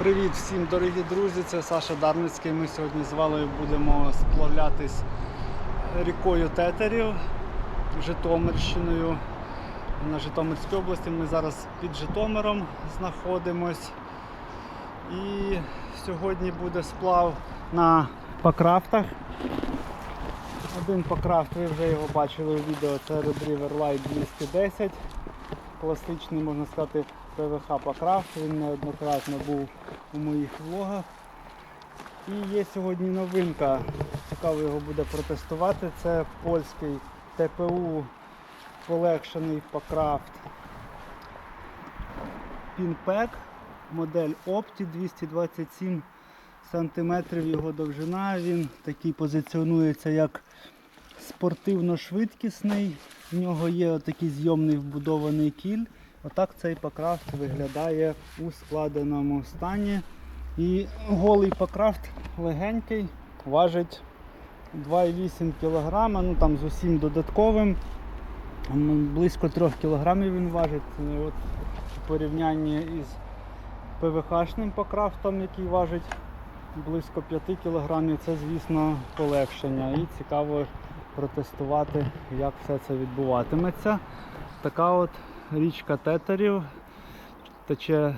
Привіт всім дорогі друзі, це Саша Дарницький. Ми сьогодні з Валею будемо сплавлятись рікою Тетерів Житомирщиною на Житомирській області. Ми зараз під Житомиром знаходимось. І сьогодні буде сплав на покрафтах. Один покрафт, ви вже його бачили у відео, це Red River Light 210. Класичний, можна сказати, ПВХ покрафт. Він неоднократно був у моїх влогах. І є сьогодні новинка. Цікаво його буде протестувати. Це польський ТПУ полегшений покрафт Пінпек. Модель Opti 227 см його довжина. Він такий позиціонується як спортивно-швидкісний. В нього є отакий зйомний вбудований кіль. Отак цей покрафт виглядає у складеному стані. І голий покрафт легенький, важить 2,8 кг, ну там з усім додатковим. Близько 3 кг він важить. От, в порівнянні із ПВХ-шним покрафтом, який важить близько 5 кг, це, звісно, полегшення. І цікаво протестувати, як все це відбуватиметься. Така от річка Тетерів тече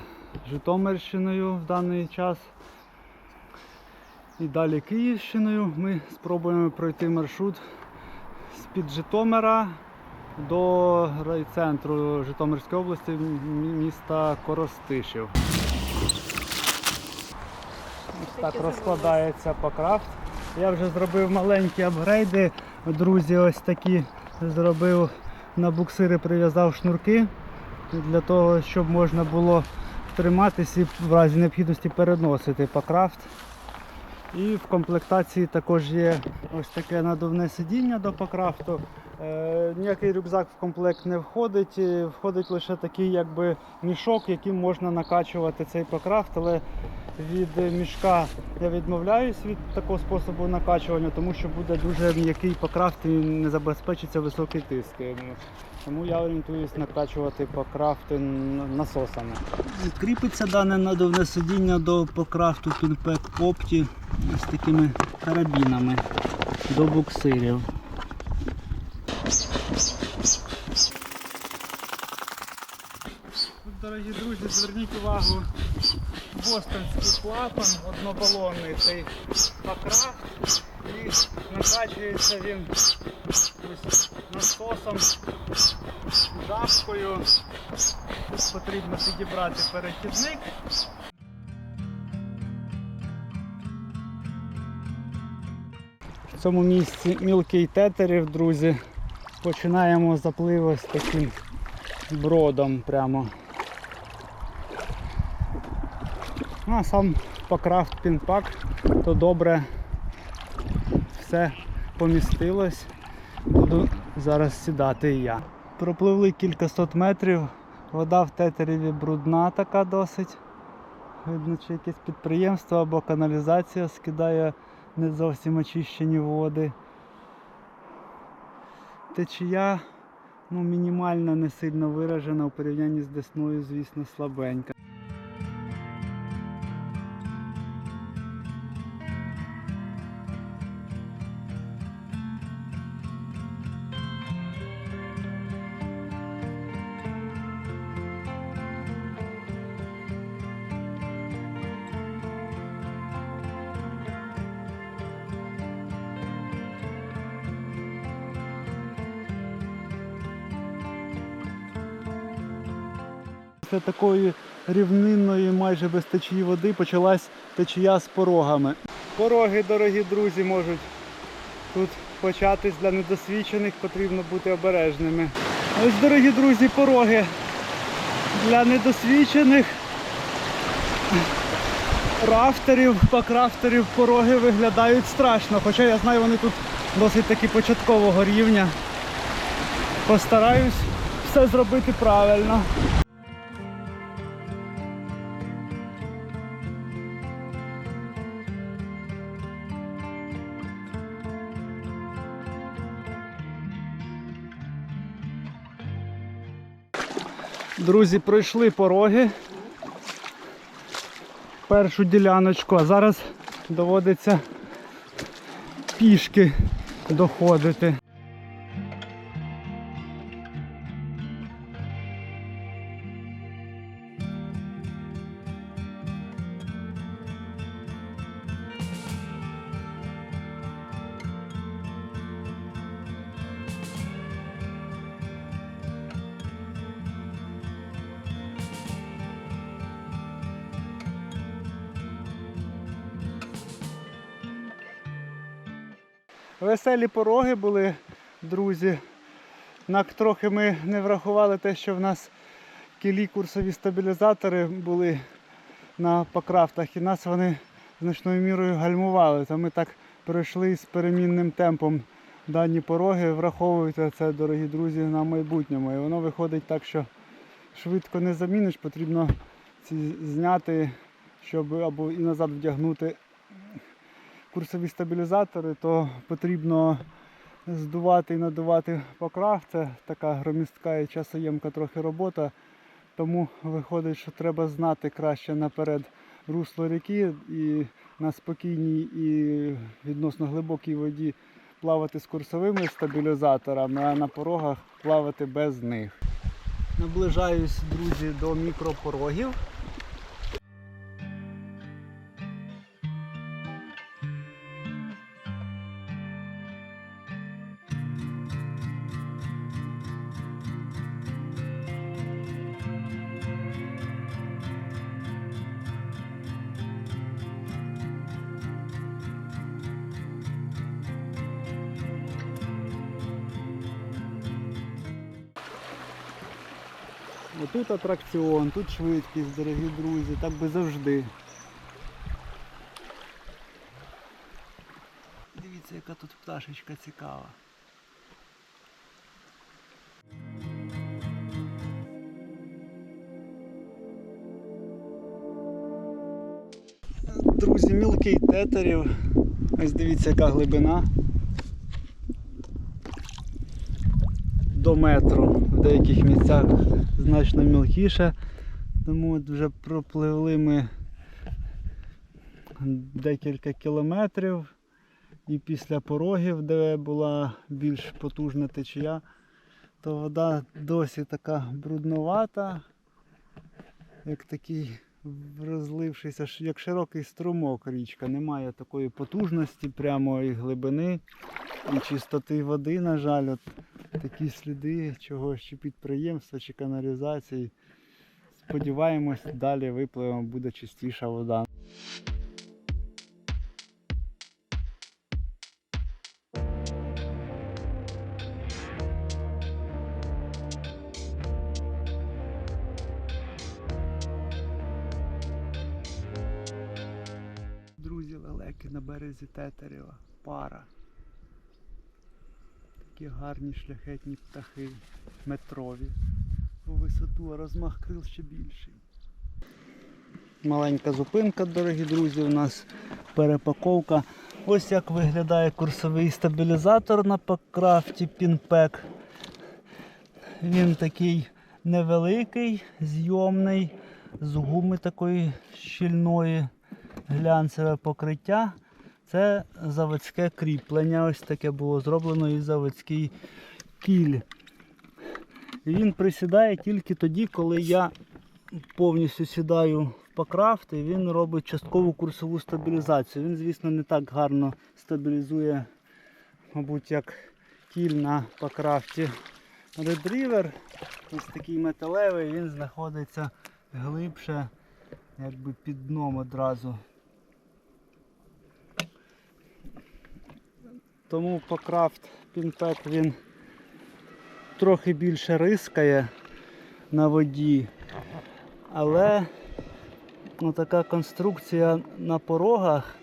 Житомирщиною в даний час. І далі Київщиною ми спробуємо пройти маршрут з-під Житомира до райцентру Житомирської області міста Коростишів. Ось так розкладається покрафт. Я вже зробив маленькі апгрейди. Друзі, ось такі зробив на буксири, прив'язав шнурки для того, щоб можна було триматися і в разі необхідності переносити покрафт. І в комплектації також є ось таке надувне сидіння до покрафту. Е, ніякий рюкзак в комплект не входить, е, входить лише такий якби мішок, яким можна накачувати цей покрафт, але від мішка я відмовляюсь від такого способу накачування, тому що буде дуже м'який покрафт і не забезпечиться високий тиск. Тому я орієнтуюсь накачувати покрафти насосами. Кріпиться дане надувне сидіння до покрафту Pinpack Opti з такими карабінами до буксирів. Дорогі друзі, зверніть увагу, бостонський клапан однобалонний цей покрафт і накачується він насосом, жабкою. Потрібно підібрати перехідник. В цьому місці мілкий тетерів, друзі. Починаємо заплив з таким бродом прямо. Ну, а сам покрафт пінпак, то добре все помістилось. Буду зараз сідати і я. Пропливли кількасот метрів, вода в тетереві брудна така досить. Видно, чи якесь підприємство або каналізація скидає не зовсім очищені води. Течія ну, мінімально не сильно виражена у порівнянні з десною, звісно, слабенька. Після такої рівнинної, майже без течії води почалась течія з порогами. Пороги, дорогі друзі, можуть тут початись для недосвідчених, потрібно бути обережними. Ось, дорогі друзі, пороги для недосвідчених рафтерів, покрафтерів пороги виглядають страшно, хоча я знаю, вони тут досить таки початкового рівня. Постараюсь все зробити правильно. Друзі, пройшли пороги. першу діляночку, а зараз доводиться пішки доходити. Веселі пороги були, друзі. Трохи ми не врахували те, що в нас кілі курсові стабілізатори були на покрафтах, і нас вони значною мірою гальмували. То ми так пройшли з перемінним темпом дані пороги. Враховуйте це, дорогі друзі, на майбутньому. І воно виходить так, що швидко не заміниш, потрібно ці зняти, щоб або і назад вдягнути курсові стабілізатори, то потрібно здувати і надувати покрав. Це така громістка і часоємка трохи робота. Тому виходить, що треба знати краще наперед русло ріки і на спокійній і відносно глибокій воді плавати з курсовими стабілізаторами, а на порогах плавати без них. Наближаюсь, друзі, до мікропорогів. Отут атракціон, тут швидкість, дорогі друзі, так би завжди. Дивіться, яка тут пташечка цікава. Друзі, мілкий тетерів. Ось дивіться, яка глибина. До метру. В деяких місцях значно мілкіше. Тому от вже пропливли ми декілька кілометрів. І після порогів, де була більш потужна течія, то вода досі така брудновата, як такий розлившийся, як широкий струмок річка. Немає такої потужності, прямо і глибини, і чистоти води, на жаль, от такі сліди чогось чи підприємства, чи каналізації. Сподіваємось, далі випливемо, буде чистіша вода. Друзі, лелеки на березі Тетерева. Пара. Такі гарні шляхетні птахи, метрові. По висоту, а розмах крил ще більший. Маленька зупинка, дорогі друзі, у нас перепаковка. Ось як виглядає курсовий стабілізатор на покрафті Пінпек. Він такий невеликий, зйомний, з гуми такої щільної, глянцеве покриття. Це заводське кріплення. Ось таке було зроблено і заводський кіль. Він присідає тільки тоді, коли я повністю сідаю в покрафт і він робить часткову курсову стабілізацію. Він, звісно, не так гарно стабілізує, мабуть, як кіль на покрафті Red Ось такий металевий, він знаходиться глибше, якби під дном одразу. Тому покрафт Пінпек він трохи більше рискає на воді, але ну, така конструкція на порогах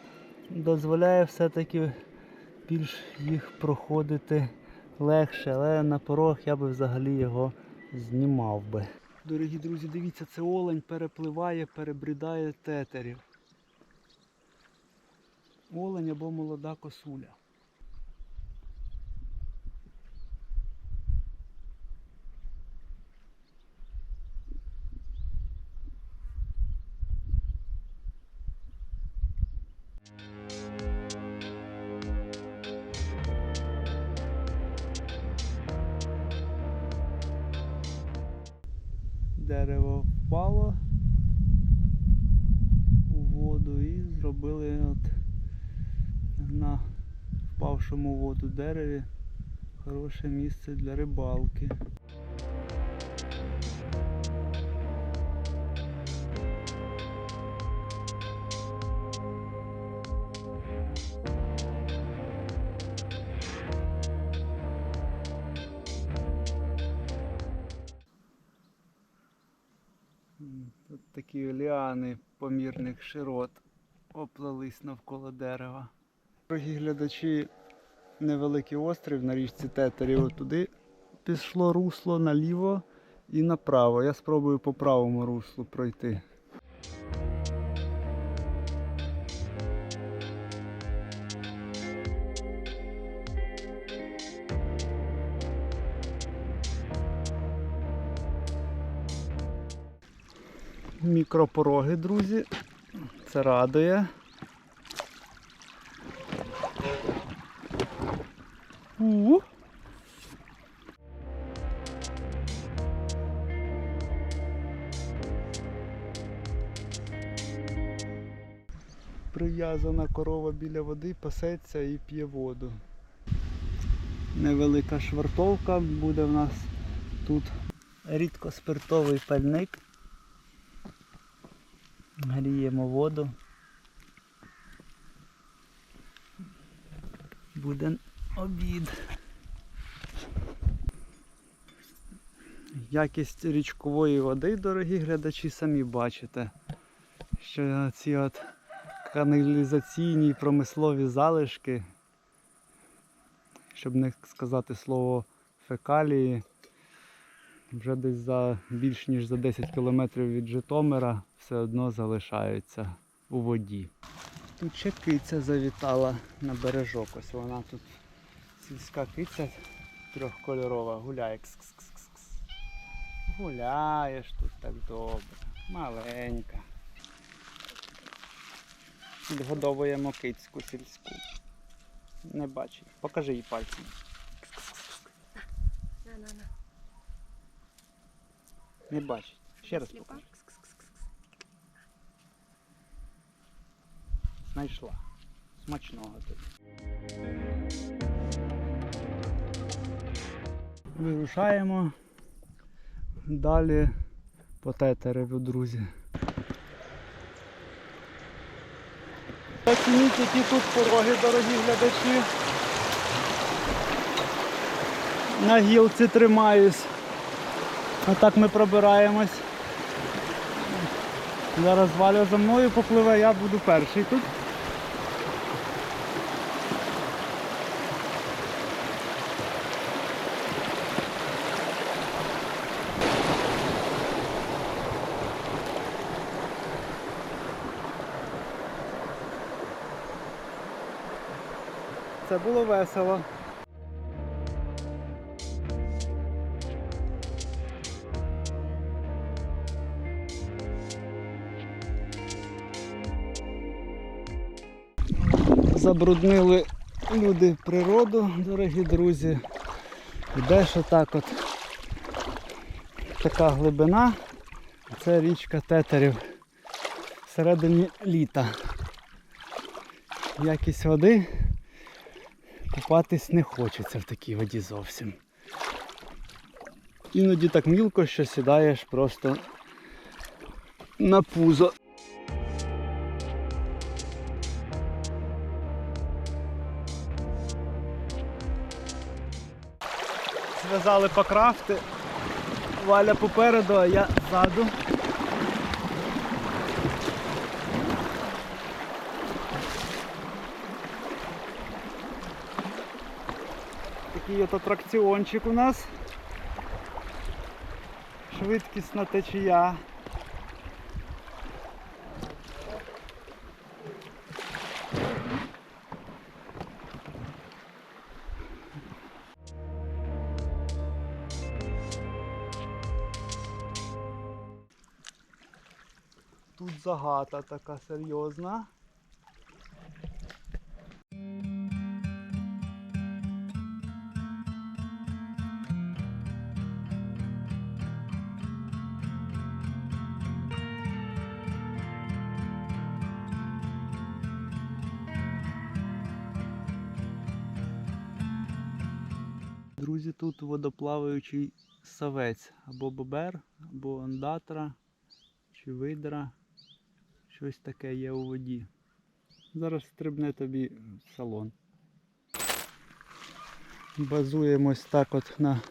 дозволяє все-таки більш їх проходити легше, але на порог я би взагалі його знімав би. Дорогі друзі, дивіться, це олень перепливає, перебрідає тетерів. Олень або молода косуля. Дерево впало у воду і зробили от на впавшому воду дереві хороше місце для рибалки. Помірних широт оплелись навколо дерева. Дорогі глядачі, невеликий острів на річці Тетері. Отуди пішло русло наліво і направо. Я спробую по правому руслу пройти. Мікропороги, друзі. Це радує. У. Прив'язана корова біля води, пасеться і п'є воду. Невелика швартовка буде в нас тут. Рідкоспиртовий пальник. Гріємо воду. Буде обід. Якість річкової води, дорогі глядачі, самі бачите, що ці от каналізаційні промислові залишки, щоб не сказати слово фекалії, вже десь за більш ніж за 10 кілометрів від Житомира все одно залишаються у воді. Тут ще киця завітала на бережок. Ось вона тут сільська киця трьохкольорова, гуляє. Кс-кс-кс-кс. Гуляєш тут так добре, маленька. Відгодовуємо кицьку сільську. Не бачить. Покажи їй пальцем. Не бачить. Ще раз покажи. Знайшла. Смачного тобі. Вирушаємо далі по тетереву, друзі. Оцініть, які тут пороги, дорогі глядачі. На гілці тримаюсь. Отак ми пробираємось. Зараз Валя за мною попливе, я буду перший тут. Це було весело. Забруднили люди природу, дорогі друзі. Йдеш отак от така глибина. Це річка Тетерів всередині літа. Якість води купатись не хочеться в такій воді зовсім. Іноді так мілко, що сідаєш просто на пузо. Зв'язали покрафти. Валя попереду, а я ззаду. Такий от атракціончик у нас. Швидкісна течія. Тут загата така серйозна. Друзі, тут водоплаваючий савець або бобер, або ондатра, чи видра. Щось таке є у воді. Зараз стрибне тобі в салон. Базуємось так от на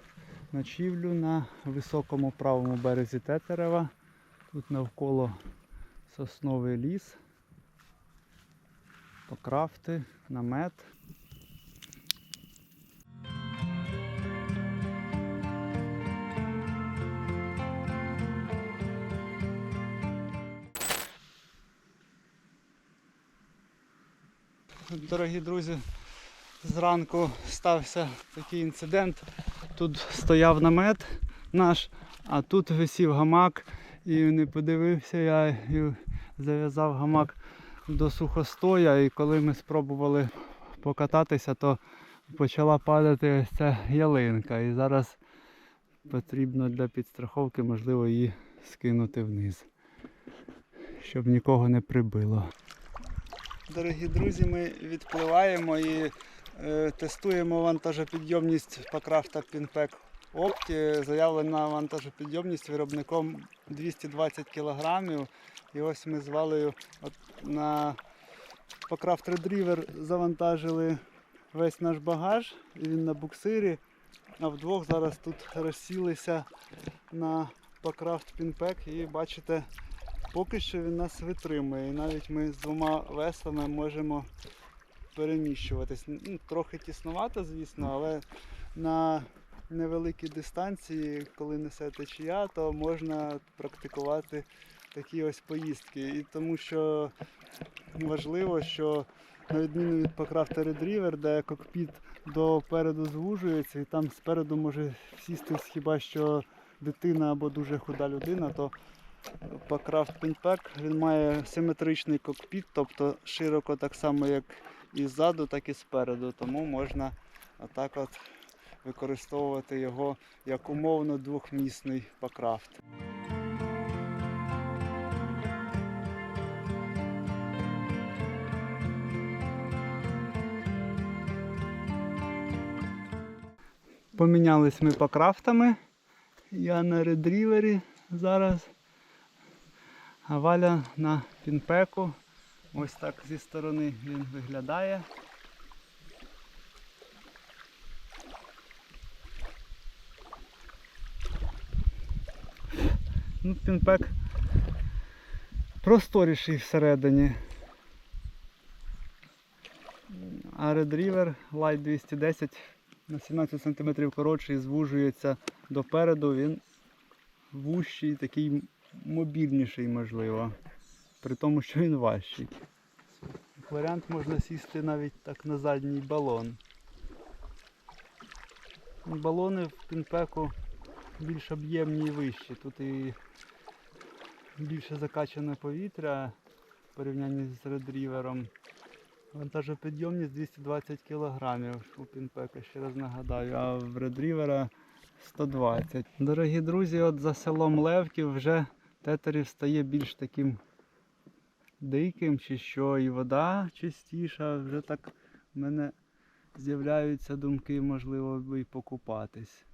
ночівлю на високому правому березі Тетерева. Тут навколо сосновий ліс, покрафти, намет. Дорогі друзі, зранку стався такий інцидент. Тут стояв намет наш, а тут висів гамак і не подивився я і зав'язав гамак до сухостоя. І коли ми спробували покататися, то почала падати ця ялинка. І зараз потрібно для підстраховки, можливо, її скинути вниз, щоб нікого не прибило. Дорогі друзі, ми відпливаємо і е, тестуємо вантажопідйомність Покрафта Pinpack Opti. Заявлена вантажопідйомність виробником 220 кг. І ось ми з Валею от на Red River завантажили весь наш багаж, і він на буксирі. А вдвох зараз тут розсілися на Покрафт Pinpack і бачите, поки що він нас витримує. І навіть ми з двома веслами можемо переміщуватись. Ну, трохи тіснувато, звісно, але на невеликій дистанції, коли несе течія, то можна практикувати такі ось поїздки. І тому що важливо, що на відміну від Покрафта Red River, де кокпіт допереду звужується, і там спереду може сісти хіба що дитина або дуже худа людина, то Покрафт Pinpack він має симетричний кокпіт, тобто широко так само, як і ззаду, так і спереду. Тому можна отак от використовувати його як умовно двохмісний покрафт. Помінялись ми покрафтами. Я на редрівері зараз. А Валя на пінпеку. Ось так зі сторони він виглядає. Ну, пінпек просторіший всередині. А Red River Light 210 на 17 см коротший, звужується допереду, він вущий, такий мобільніший, можливо, при тому, що він важчий. Варіант можна сісти навіть так на задній балон. Балони в пінпеку більш об'ємні і вищі. Тут і більше закачане повітря в порівнянні з редрівером. Вантажопідйомність 220 кг у пінпека, ще раз нагадаю, а в редрівера 120. Дорогі друзі, от за селом Левків вже тетерів стає більш таким диким, чи що, і вода чистіша, вже так в мене з'являються думки, можливо, і покупатись.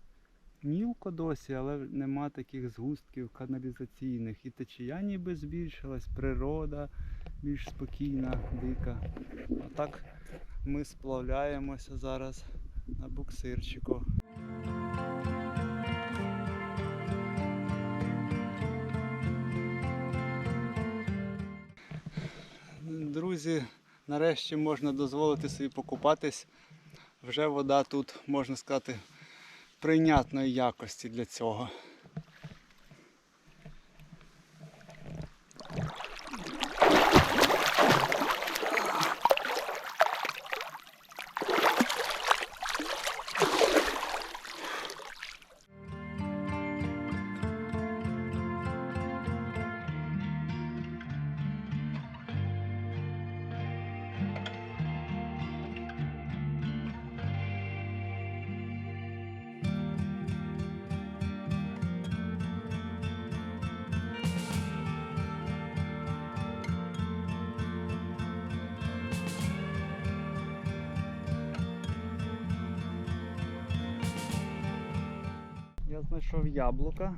Мілко досі, але нема таких згустків каналізаційних. І течія ніби збільшилась, природа більш спокійна, дика. А так ми сплавляємося зараз на буксирчику. Друзі, нарешті можна дозволити собі покупатись. Вже вода тут, можна сказати, прийнятної якості для цього. Знайшов яблука.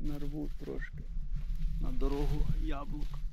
Нарву трошки на дорогу яблук.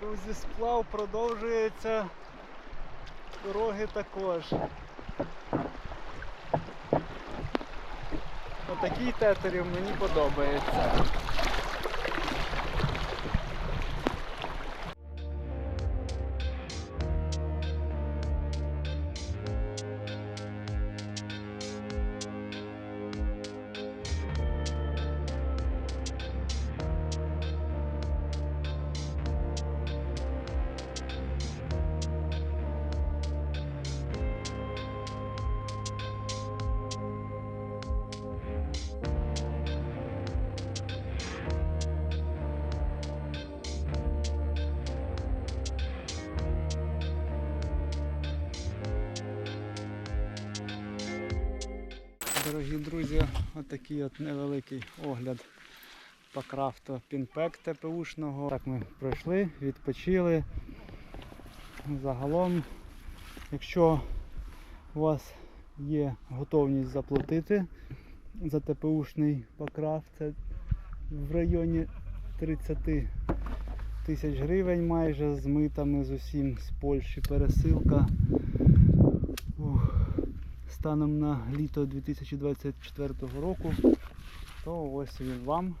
Друзі, сплав продовжується. Дороги також. Отакий тетерів мені подобається. Дорогі друзі, отакий от невеликий огляд по крафту пінпек ТПУшного. Так ми пройшли, відпочили. Загалом, якщо у вас є готовність заплатити за ТПУшний покрав, це в районі 30 тисяч гривень майже з митами з усім з Польщі пересилка. Станом на літо 2024 року, то ось він вам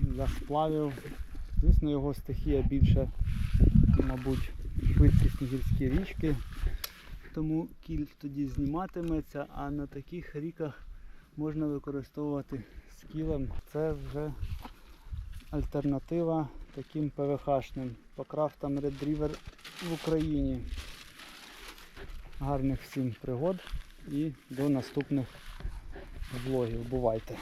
для сплавів. Звісно, його стихія більше, мабуть, швидкісні гірські річки, тому кіль тоді зніматиметься, а на таких ріках можна використовувати скілем. Це вже альтернатива таким ПВХ-шним по крафтам Red River в Україні. Гарних всім пригод і до наступних влогів. Бувайте!